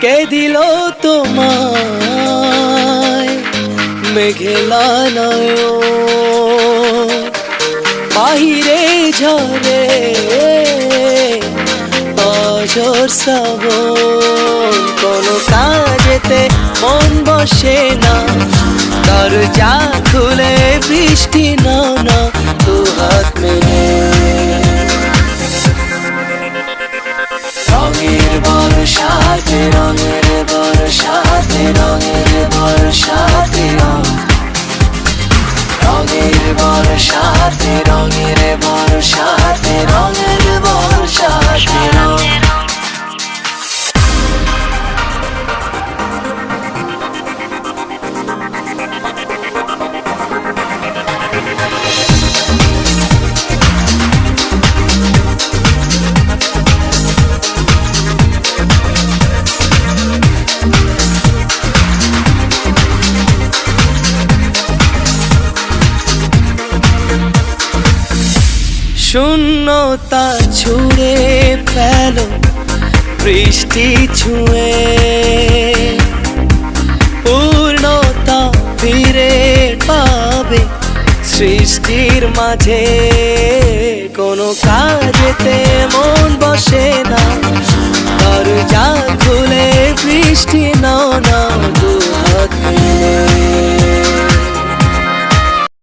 কে দিল তোমায় মেঘেলা নয় বাহিরে ঝরে অজর সব কোনো কাজেতে মন বসে না। দরজা খুলে বৃষ্টি না। বর্ষাতে রঙের বর্ষাতে রঙের শূন্যতা ছুঁড়ে ফেল, বৃষ্টি ছুঁয়ে। পূর্ণতা ফিরে পাবে সৃষ্টির মাঝে। কোনো কাজেতে মন বসে না, দরজা খুলে বৃষ্টি না